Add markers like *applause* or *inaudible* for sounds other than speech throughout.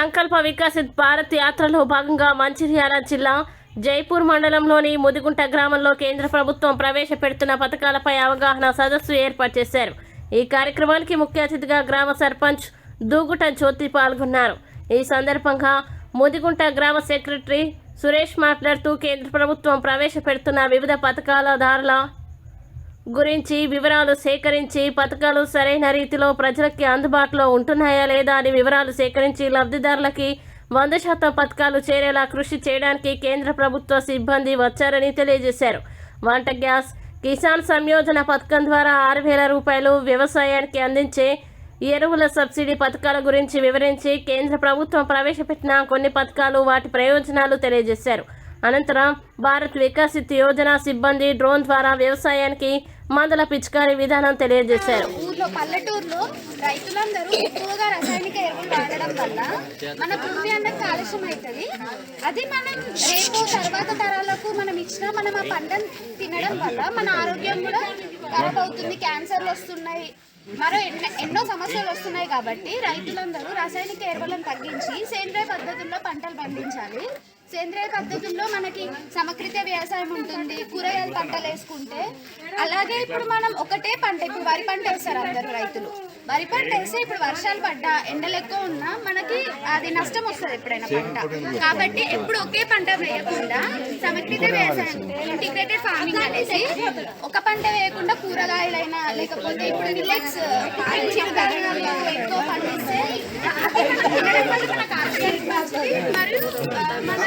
సంకల్ప వికసిత్ భారత్ యాత్రలో భాగంగా మంచిర్యాల జిల్లా జైపూర్ మండలంలోని ముదిగుంట గ్రామంలో కేంద్ర ప్రభుత్వం ప్రవేశపెడుతున్న పథకాలపై అవగాహన సదస్సు ఏర్పాటు చేశారు. ఈ కార్యక్రమానికి ముఖ్య అతిథిగా గ్రామ సర్పంచ్ దూగుట జ్యోతి పాల్గొన్నారు. ఈ సందర్భంగా ముదిగుంట గ్రామ సెక్రటరీ సురేష్ మాట్లాడుతూ కేంద్ర ప్రభుత్వం ప్రవేశపెడుతున్న వివిధ పథకాల దారుల గురించి వివరాలు సేకరించి పథకాలు సరైన రీతిలో ప్రజలకి అందుబాటులో ఉంటున్నాయా లేదా అని వివరాలు సేకరించి లబ్ధిదారులకి వంద శాతం పథకాలు చేరేలా కృషి చేయడానికి కేంద్ర ప్రభుత్వ సిబ్బంది వచ్చారని తెలియజేశారు. వంట గ్యాస్ కిసాన్ సంయోజన పథకం ద్వారా ఆరు వేల రూపాయలు వ్యవసాయానికి అందించే ఎరువుల సబ్సిడీ పథకాల గురించి వివరించి కేంద్ర ప్రభుత్వం ప్రవేశపెట్టిన కొన్ని పథకాలు వాటి ప్రయోజనాలు తెలియజేశారు. అనంతరం భారత్ వికాసిత్ యోజన సిబ్బంది డ్రోన్ ద్వారా వ్యవసాయానికి మందుల పిచికారీ విధానం తెలియజేశారు. ఊర్లో పల్లెటూరులో రైతులందరూ ఎక్కువగా రసాయనిక ఎరువులు వాడడం వల్ల మన భూమి అన్నది కాలుష్యం అవుతుంది. అది మనం రేపు తర్వాత తరాలకు మనం ఇచ్చినా మనం ఆ పంటను తినడం వల్ల మన ఆరోగ్యం కూడా ఖరాబ్ అవుతుంది క్యాన్సర్లు వస్తున్నాయి మరో ఎన్నో ఎన్నో సమస్యలు వస్తున్నాయి కాబట్టి రైతులందరూ రసాయనిక ఎరువులను తగ్గించి సేంద్రియ పద్ధతుల్లో పంటలు పండించాలి. సేంద్రియ పద్ధతుల్లో మనకి సమకృత వ్యవసాయం ఉంటుంది కూరగాయల పంటలు వేసుకుంటే. అలాగే ఇప్పుడు మనం ఒకటే పంట ఇప్పుడు వరి పంట వేస్తారు అందరు రైతులు. వరి పంట వేస్తే ఇప్పుడు వర్షాలు పడ్డా ఎండలు ఎక్కువ ఉన్నా మనకి అది నష్టం వస్తుంది ఎప్పుడైనా పంట. కాబట్టి ఎప్పుడు ఒకే పంట వేయకుండా సమకృత వ్యవసాయం ఇంటిగ్రేటెడ్ ఫార్మింగ్ అనేసి ఒక పంట వేయకుండా కూరగాయలైనా లేకపోతే ఇప్పుడు మిల్లెట్స్ ఎక్కువ పండిస్తే మరియు మన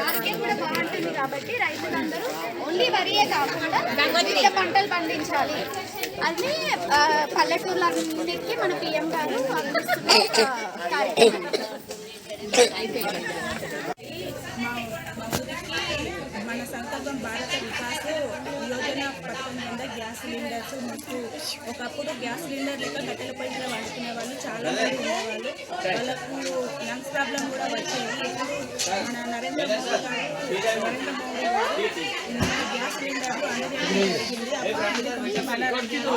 ఆరోగ్యం కూడా బాగుంటుంది కాబట్టి రైతులందరూ ఓన్లీ వరియే కాకుండా వివిధ పంటలు పండించాలి. అది పల్లెటూర్లన్నిటికీ మన పిఎం గారు అందిస్తున్న కార్యక్రమం *laughs* మన సంకల్పం భారత వికాస్ యోజన పథకం కింద గ్యాస్ సిలిండర్స్ మనకు ఒకప్పుడు గ్యాస్ సిలిండర్ లేక కట్టెల పొయ్యి మీద వండుకునే వాళ్ళు చాలా మంది ఉండేవాళ్ళు. వాళ్ళకు లంగ్స్ ప్రాబ్లం కూడా వచ్చేది. మన నరేంద్ర మోదీ గారు నరేంద్ర మోదీ గారు గ్యాస్ సిలిండర్ అనేది జరిగింది. అప్పుడు కొంచెం అనారోగ్యంగా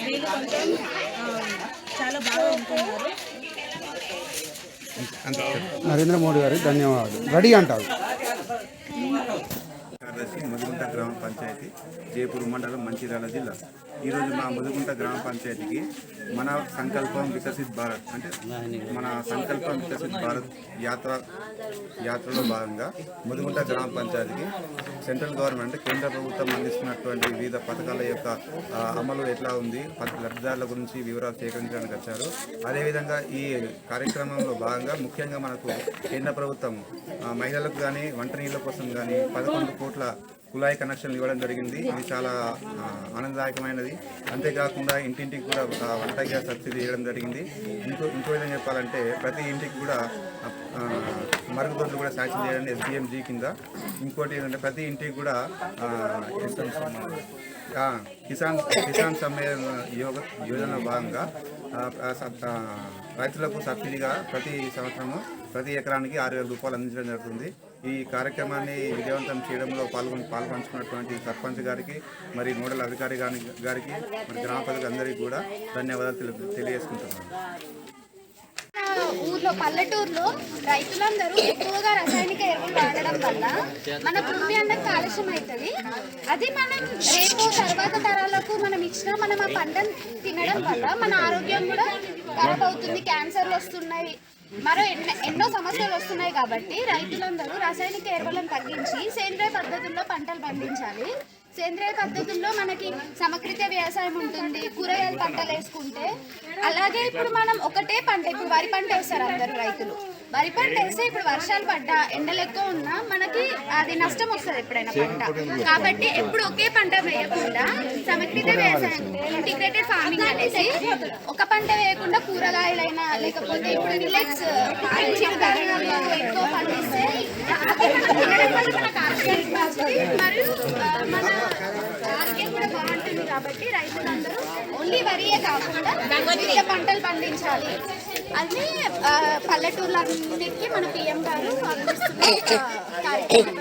వీళ్ళు కొంచెం చాలా బాగా ఉంటున్నారు నరేంద్ర మోడీ గారికి ధన్యవాదాలు. రెడీ అంటారు. కార్యదర్శి ముదిగుంట గ్రామ పంచాయతీ జయపూర్ మండలం మంచిర్యాల జిల్లా. ఈరోజు మా ముదుగుంట గ్రామ పంచాయతీకి మన సంకల్పం వికసిత్ భారత్ అంటే మన సంకల్పం వికసిత్ భారత్ యాత్ర యాత్రలో భాగంగా ముదుగుంట గ్రామ పంచాయతీకి సెంట్రల్ గవర్నమెంట్ కేంద్ర ప్రభుత్వం అందిస్తున్నటువంటి వివిధ పథకాల యొక్క అమలు ఎట్లా ఉంది లబ్ధిదారుల గురించి వివరాలు సేకరించడానికి వచ్చారు. అదేవిధంగా ఈ కార్యక్రమంలో భాగంగా ముఖ్యంగా మనకు కేంద్ర ప్రభుత్వం మహిళలకు కానీ వంట నీళ్ళ కోసం కానీ పదకొండు కోట్ల కుళాయి కనెక్షన్లు ఇవ్వడం జరిగింది. ఇది చాలా ఆనందదాయకమైనది. అంతేకాకుండా ఇంటింటికి కూడా వంట గ్యాస్ సబ్సిడీ ఇవ్వడం జరిగింది. ఇంకో ఇంకో విధంగా చెప్పాలంటే ప్రతి ఇంటికి కూడా మరుగుదొడ్లు కూడా శాంక్షన్ చేయడం ఎస్బిఎంజీ కింద. ఇంకోటి ఏంటంటే ప్రతి ఇంటికి కూడా కిసాన్ కిసాన్ సమ్మేళన యోగ యోజన భాగంగా రైతులకు సబ్సిడీగా ప్రతి సంవత్సరము ప్రతి ఎకరానికి ఆరు వేల రూపాయలు అందించడం జరుగుతుంది. ఈ కార్యక్రమాన్ని విజయవంతం చేయడంలో పాల్గొని పాల్పంచుకున్నటువంటి సర్పంచ్ గారికి మరి నోడల్ అధికారి గారికి మరి గ్రామ అందరికీ కూడా ధన్యవాదాలు తెలియజేసుకుంటున్నాను. ఊర్లో పల్లెటూరులో రైతులందరూ ఎక్కువగా రసాయనిక ఎరువులు వాడడం వల్ల మన భూమి అంతా కాలుష్యం అవుతుంది అది మనం రేపు తర్వాత తరాలకు మనం ఇచ్చినా మనం ఆ పంటను తినడం వల్ల మన ఆరోగ్యం కూడా ఖరాబ్ అవుతుంది. క్యాన్సర్లు వస్తున్నాయి. మరో ఎన్నో ఎన్నో సమస్యలు వస్తున్నాయి కాబట్టి రైతులందరూ రసాయనిక ఎరువులను తగ్గించి సేంద్రియ పద్ధతుల్లో పంటలు పండించాలి. సేంద్రియ పద్ధతుల్లో మనకి సమకృత వ్యవసాయం ఉంటుంది కూరగాయల పంటలు వేసుకుంటే. అలాగే ఇప్పుడు మనం ఒకటే పంట ఇప్పుడు వరి పంట వేస్తారు అందరూ రైతులు. వరి పంట వేస్తే ఇప్పుడు వర్షాలు పడ్డా ఎండలు ఎక్కువ ఉన్నా మనకి అది నష్టం వస్తుంది ఎప్పుడైనా పంట. కాబట్టి ఎప్పుడు ఒకే పంట వేయకుండా సమకృత వ్యవసాయం ఇంటిగ్రేటెడ్ ఫార్మింగ్ అనేసి ఒక పంట వేయకుండా కూరగాయలైనా లేకపోతే ఇప్పుడు చిరుధాన్యాలు ఎక్కువ పండిస్తే మరియు మన ఆరోగ్యం కూడా బాగుంటుంది కాబట్టి రైతులందరూ ఓన్లీ వరియే కాకుండా వివిధ పంటలు పండించాలి. అది ఆ, పల్లెటూర్లన్నిటికీ మన పిఎం గారు అందిస్తున్న కార్యక్రమం.